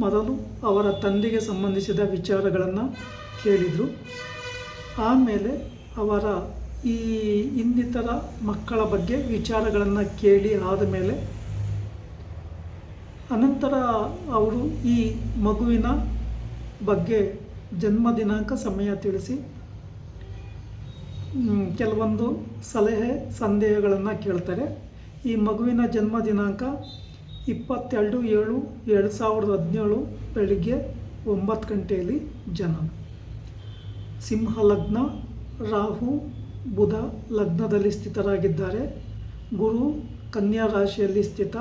ಮೊದಲು ಅವರ ತಂದೆಗೆ ಸಂಬಂಧಿಸಿದ ವಿಚಾರಗಳನ್ನು ಕೇಳಿದರು. ಆಮೇಲೆ ಅವರ ಈ ಇನ್ನಿತರ ಮಕ್ಕಳ ಬಗ್ಗೆ ವಿಚಾರಗಳನ್ನು ಕೇಳಿ ಆದಮೇಲೆ ಅನಂತರ ಅವರು ಈ ಮಗುವಿನ ಬಗ್ಗೆ ಜನ್ಮ ದಿನಾಂಕ ಸಮಯ ತಿಳಿಸಿ ಕೆಲವೊಂದು ಸಲಹೆ, ಸಂದೇಹಗಳನ್ನು ಕೇಳ್ತಾರೆ. ಈ ಮಗುವಿನ ಜನ್ಮ ದಿನಾಂಕ ಇಪ್ಪತ್ತೆರಡು ಏಳು ಎರಡು ಸಾವಿರದ ಹದಿನೇಳು ಬೆಳಿಗ್ಗೆ ಒಂಬತ್ತು ಗಂಟೆಯಲ್ಲಿ ಜನನ ಸಿಂಹ ಲಗ್ನ ರಾಹು ಬುಧ ಲಗ್ನದಲ್ಲಿ ಸ್ಥಿತರಾಗಿದ್ದಾರೆ. ಗುರು ಕನ್ಯಾ ರಾಶಿಯಲ್ಲಿ ಸ್ಥಿತ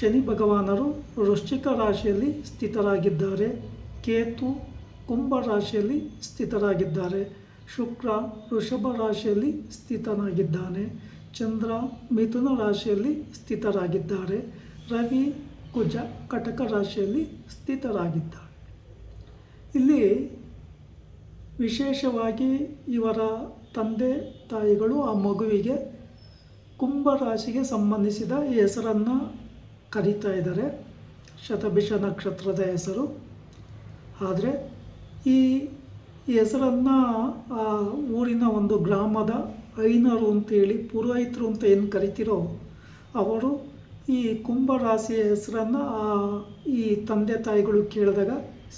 ಶನಿ ಭಗವಾನರು ವೃಶ್ಚಿಕ ರಾಶಿಯಲ್ಲಿ ಸ್ಥಿತರಾಗಿದ್ದಾರೆ. ಕೇತು ಕುಂಭ ರಾಶಿಯಲ್ಲಿ ಸ್ಥಿತರಾಗಿದ್ದಾರೆ. ಶುಕ್ರ ವೃಷಭ ರಾಶಿಯಲ್ಲಿ ಸ್ಥಿತನಾಗಿದ್ದಾನೆ. ಚಂದ್ರ ಮಿಥುನ ರಾಶಿಯಲ್ಲಿ ಸ್ಥಿತರಾಗಿದ್ದಾರೆ. ರವಿ ಕುಜ ಕಟಕ ರಾಶಿಯಲ್ಲಿ ಸ್ಥಿತರಾಗಿದ್ದಾರೆ ಇಲ್ಲಿ ವಿಶೇಷವಾಗಿ ಇವರ ತಂದೆ ತಾಯಿಗಳು ಆ ಮಗುವಿಗೆ ಕುಂಭ ರಾಶಿಗೆ ಸಂಬಂಧಿಸಿದ ಹೆಸರನ್ನು ಕರೀತಾ ಇದ್ದಾರೆ. ಶತಭಿಷ ನಕ್ಷತ್ರದ ಹೆಸರು. ಆದರೆ ಈ ಹೆಸರನ್ನು ಆ ಊರಿನ ಒಂದು ಗ್ರಾಮದ ಐನರು ಅಂತೇಳಿ ಪುರೋಹಿತರು ಅಂತ ಏನು ಕರಿತಿರೋ ಅವರು ಈ ಕುಂಭ ರಾಶಿಯ ಹೆಸರನ್ನು ಈ ತಂದೆ ತಾಯಿಗಳು ಕೇಳಿದಾಗ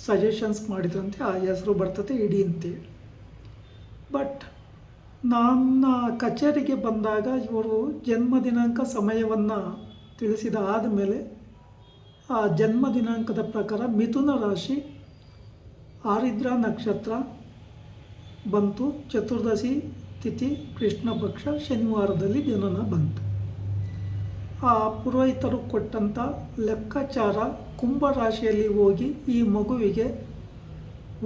ಸಜೆಷನ್ಸ್ ಮಾಡಿದ್ರಂತೆ. ಆ ಹೆಸರು ಬರ್ತದೆ ಇಡಿ ಅಂತೇಳಿ ಬಟ್ ನನ್ನ ಕಚೇರಿಗೆ ಬಂದಾಗ ಇವರು ಜನ್ಮ ದಿನಾಂಕ ಸಮಯವನ್ನು ತಿಳಿಸಿದ ಆದಮೇಲೆ, ಆ ಜನ್ಮ ದಿನಾಂಕದ ಪ್ರಕಾರ ಮಿಥುನ ರಾಶಿ, ಆರಿದ್ರ ನಕ್ಷತ್ರ ಬಂತು. ಚತುರ್ದಶಿ ತಿಥಿ ಕೃಷ್ಣ ಪಕ್ಷ ಶನಿವಾರದಲ್ಲಿ ಜನನ ಬಂತು. ಆ ಪುರೋಹಿತರು ಕೊಟ್ಟಂಥ ಲೆಕ್ಕಾಚಾರ ಕುಂಭ ರಾಶಿಯಲ್ಲಿ ಹೋಗಿ ಈ ಮಗುವಿಗೆ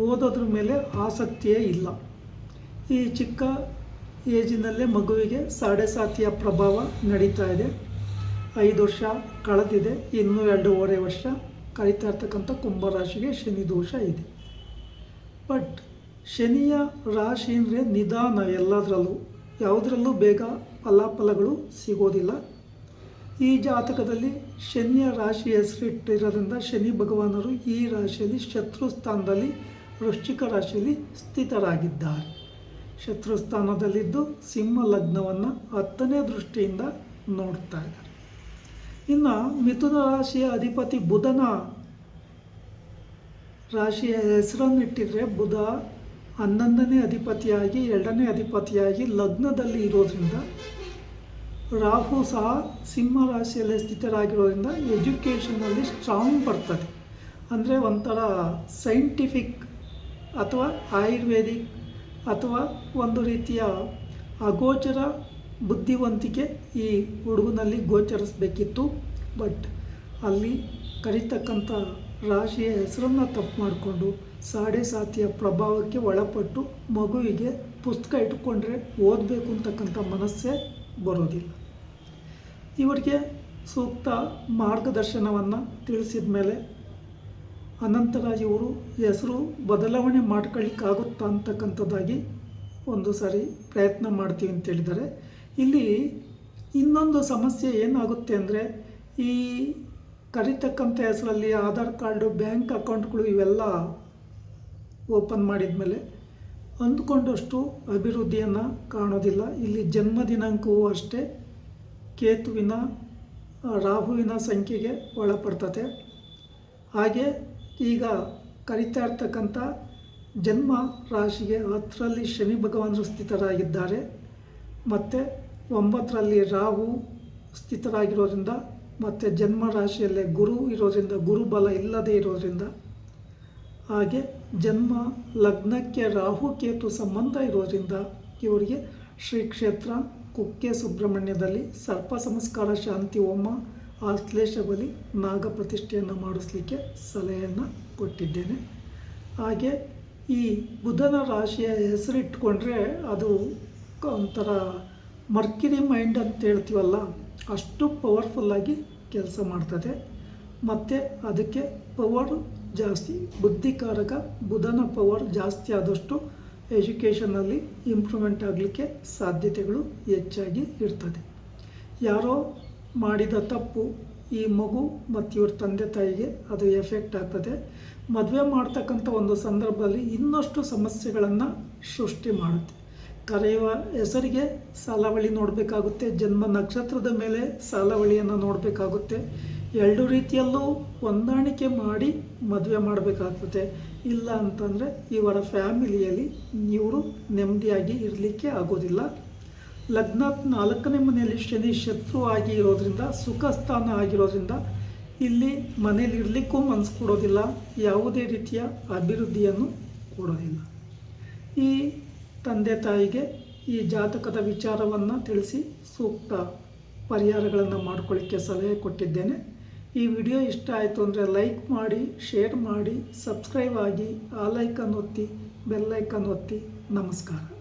ಓದೋದ್ರ ಮೇಲೆ ಆಸಕ್ತಿಯೇ ಇಲ್ಲ. ಈ ಚಿಕ್ಕ ಏಜಿನಲ್ಲೇ ಮಗುವಿಗೆ ಸಾಡೆ ಸಾತಿಯ ಪ್ರಭಾವ ನಡೀತಾ ಇದೆ. ಐದು ವರ್ಷ ಕಳೆದಿದೆ. ಇನ್ನೂ ಎರಡೂವರೆ ವರ್ಷ ಕಳೀತಾ ಇರ್ತಕ್ಕಂಥ ಕುಂಭರಾಶಿಗೆ ಶನಿ ದೋಷ ಇದೆ. ಬಟ್ ಶನಿಯ ರಾಶಿ ಅಂದರೆ ನಿಧಾನ ಎಲ್ಲದರಲ್ಲೂ, ಯಾವುದರಲ್ಲೂ ಬೇಗ ಫಲಾಫಲಗಳು ಸಿಗೋದಿಲ್ಲ. ಈ ಜಾತಕದಲ್ಲಿ ಶನಿಯ ರಾಶಿ ಹೆಸರಿಟ್ಟಿರೋದ್ರಿಂದ ಶನಿ ಭಗವಾನರು ಈ ರಾಶಿಯಲ್ಲಿ ಶತ್ರು ಸ್ಥಾನದಲ್ಲಿ ವೃಶ್ಚಿಕ ರಾಶಿಯಲ್ಲಿ ಸ್ಥಿತರಾಗಿದ್ದಾರೆ. ಶತ್ರು ಸ್ಥಾನದಲ್ಲಿದ್ದು ಸಿಂಹ ಲಗ್ನವನ್ನು ಹತ್ತನೇ ದೃಷ್ಟಿಯಿಂದ ನೋಡ್ತಾ ಇದ್ದಾರೆ. ಇನ್ನು ಮಿಥುನ ರಾಶಿಯ ಅಧಿಪತಿ ಬುಧನ ರಾಶಿಯ ಹೆಸರನ್ನಿಟ್ಟಿದ್ರೆ ಬುಧ ಹನ್ನೊಂದನೇ ಅಧಿಪತಿಯಾಗಿ, ಎರಡನೇ ಅಧಿಪತಿಯಾಗಿ ಲಗ್ನದಲ್ಲಿ ಇರೋದ್ರಿಂದ ರಾಹು ಸಹ ಸಿಂಹ ರಾಶಿಯಲ್ಲೇ ಸ್ಥಿತರಾಗಿರೋದ್ರಿಂದ ಎಜುಕೇಷನಲ್ಲಿ ಸ್ಟ್ರಾಂಗ್ ಬರ್ತದೆ. ಅಂದರೆ ಒಂಥರ ಸೈಂಟಿಫಿಕ್ ಅಥವಾ ಆಯುರ್ವೇದಿಕ್ ಅಥವಾ ಒಂದು ರೀತಿಯ ಅಗೋಚರ ಬುದ್ಧಿವಂತಿಕೆ ಈ ಹುಡುಗನಲ್ಲಿ ಗೋಚರಿಸಬೇಕಿತ್ತು. ಬಟ್ ಅಲ್ಲಿ ಕರೀತಕ್ಕಂಥ ರಾಶಿಯ ಹೆಸರನ್ನು ತಪ್ಪು ಮಾಡಿಕೊಂಡು ಸಾಡೆ ಸಾತಿಯ ಪ್ರಭಾವಕ್ಕೆ ಒಳಪಟ್ಟು ಮಗುವಿಗೆ ಪುಸ್ತಕ ಇಟ್ಕೊಂಡ್ರೆ ಓದಬೇಕು ಅಂತಕ್ಕಂಥ ಮನಸ್ಸೇ ಬರೋದಿಲ್ಲ ಇವರಿಗೆ ಸೂಕ್ತ ಮಾರ್ಗದರ್ಶನವನ್ನು ತಿಳಿಸಿದ ಮೇಲೆ ಅನಂತರ ಇವರು ಹೆಸರು ಬದಲಾವಣೆ ಮಾಡ್ಕೊಳ್ಳಿಕ್ಕಾಗುತ್ತಾ ಅಂತಕ್ಕಂಥದ್ದಾಗಿ ಒಂದು ಸಾರಿ ಪ್ರಯತ್ನ ಮಾಡ್ತೀವಿ ಅಂತ ಹೇಳಿದ್ದಾರೆ. ಇಲ್ಲಿ ಇನ್ನೊಂದು ಸಮಸ್ಯೆ ಏನಾಗುತ್ತೆ ಅಂದರೆ ಈ ಕರಿತಕ್ಕಂಥ ಹೆಸರಲ್ಲಿ ಆಧಾರ್ ಕಾರ್ಡು, ಬ್ಯಾಂಕ್ ಅಕೌಂಟ್ಗಳು ಇವೆಲ್ಲ ಓಪನ್ ಮಾಡಿದ ಮೇಲೆ ಅಂದ್ಕೊಂಡಷ್ಟು ಅಭಿವೃದ್ಧಿಯನ್ನು ಕಾಣೋದಿಲ್ಲ. ಇಲ್ಲಿ ಜನ್ಮ ದಿನಾಂಕವೂ ಅಷ್ಟೇ ಕೇತುವಿನ ರಾಹುವಿನ ಸಂಖ್ಯೆಗೆ ಒಳಪಡ್ತದೆ ಹಾಗೆ ಈಗ ಕರಿತಾ ಇರ್ತಕ್ಕಂಥ ಜನ್ಮ ರಾಶಿಗೆ ಹತ್ತರಲ್ಲಿ ಶನಿ ಭಗವಾನರು ಸ್ಥಿತರಾಗಿದ್ದಾರೆ. ಮತ್ತು ಒಂಬತ್ತರಲ್ಲಿ ರಾಹು ಸ್ಥಿತರಾಗಿರೋದ್ರಿಂದ, ಮತ್ತು ಜನ್ಮ ರಾಶಿಯಲ್ಲೇ ಗುರು ಇರೋದರಿಂದ, ಗುರುಬಲ ಇಲ್ಲದೇ ಇರೋದ್ರಿಂದ ಹಾಗೆ ಜನ್ಮ, ಲಗ್ನಕ್ಕೆ ರಾಹು, ಕೇತು ಸಂಬಂಧ ಇರೋದ್ರಿಂದ ಇವರಿಗೆ ಶ್ರೀ ಕ್ಷೇತ್ರ ಕುಕ್ಕೆ ಸುಬ್ರಹ್ಮಣ್ಯದಲ್ಲಿ ಸರ್ಪ ಸಂಸ್ಕಾರ, ಶಾಂತಿ, ಹೋಮ, ಆಶ್ಲೇಷ ಬಲಿ, ನಾಗ ಪ್ರತಿಷ್ಠೆಯನ್ನು ಮಾಡಿಸ್ಲಿಕ್ಕೆ ಸಲಹೆಯನ್ನು ಕೊಟ್ಟಿದ್ದೇನೆ. ಹಾಗೆ ಈ ಬುಧನ ರಾಶಿಯ ಹೆಸರಿಟ್ಕೊಂಡ್ರೆ ಅದು ಒಂಥರ ಮರ್ಕಿರಿ ಮೈಂಡ್ ಅಂತ ಹೇಳ್ತೀವಲ್ಲ, ಅಷ್ಟು ಪವರ್ಫುಲ್ಲಾಗಿ ಕೆಲಸ ಮಾಡ್ತದೆ. ಮತ್ತು ಅದಕ್ಕೆ ಪವರ್ ಜಾಸ್ತಿ ಬುದ್ಧಿಕಾರಕ ಬುಧನ ಪವರ್ ಜಾಸ್ತಿ ಆದಷ್ಟು ಎಜುಕೇಷನಲ್ಲಿ ಇಂಪ್ರೂವ್ಮೆಂಟ್ ಆಗಲಿಕ್ಕೆ ಸಾಧ್ಯತೆಗಳು ಹೆಚ್ಚಾಗಿ ಇರ್ತದೆ. ಯಾರೋ ಮಾಡಿದ ತಪ್ಪು ಈ ಮಗು ಮತ್ತು ಇವ್ರ ತಂದೆ ತಾಯಿಗೆ ಅದು ಎಫೆಕ್ಟ್ ಆಗ್ತದೆ. ಮದುವೆ ಮಾಡ್ತಕ್ಕಂಥ ಒಂದು ಸಂದರ್ಭದಲ್ಲಿ ಇನ್ನಷ್ಟು ಸಮಸ್ಯೆಗಳನ್ನು ಸೃಷ್ಟಿ ಮಾಡುತ್ತೆ. ಕರೆಯುವ ಹೆಸರಿಗೆ ಸಾಲಾವಳಿ ನೋಡಬೇಕಾಗುತ್ತೆ, ಜನ್ಮ ನಕ್ಷತ್ರದ ಮೇಲೆ ಸಾಲಾವಳಿಯನ್ನು ನೋಡಬೇಕಾಗುತ್ತೆ ಎರಡು ರೀತಿಯಲ್ಲೂ ಹೊಂದಾಣಿಕೆ ಮಾಡಿ ಮದುವೆ ಮಾಡಬೇಕಾಗ್ತದೆ. ಇಲ್ಲ ಅಂತಂದರೆ ಇವರ ಫ್ಯಾಮಿಲಿಯಲ್ಲಿ ಇವರು ನೆಮ್ಮದಿಯಾಗಿ ಇರಲಿಕ್ಕೆ ಆಗೋದಿಲ್ಲ. ಲಗ್ನ ನಾಲ್ಕನೇ ಮನೆಯಲ್ಲಿ ಶನಿ ಶತ್ರು ಆಗಿ ಇರೋದ್ರಿಂದ, ಸುಖ ಸ್ಥಾನ ಆಗಿರೋದ್ರಿಂದ ಇಲ್ಲಿ ಮನೇಲಿ ಇರಲಿಕ್ಕೂ ಮನಸ್ಸು ಕೊಡೋದಿಲ್ಲ. ಯಾವುದೇ ರೀತಿಯ ಅಭಿವೃದ್ಧಿಯನ್ನು ಕೊಡೋದಿಲ್ಲ. ಈ ತಂದೆ ತಾಯಿಗೆ ಈ ಜಾತಕದ ವಿಚಾರವನ್ನು ತಿಳಿಸಿ ಸೂಕ್ತ ಪರಿಹಾರಗಳನ್ನು ಮಾಡಿಕೊಳ್ಳಿಕ್ಕೆ ಸಲಹೆ ಕೊಟ್ಟಿದ್ದೇನೆ. ಈ ವಿಡಿಯೋ ಇಷ್ಟ ಆಯಿತು ಅಂದರೆ ಲೈಕ್ ಮಾಡಿ, ಶೇರ್ ಮಾಡಿ, ಸಬ್ಸ್ಕ್ರೈಬ್ ಆಗಿ, ಆ ಲೈಕನ್ ಒತ್ತಿ ಬೆಲ್ಲೈಕನ್ ಒತ್ತಿ. ನಮಸ್ಕಾರ.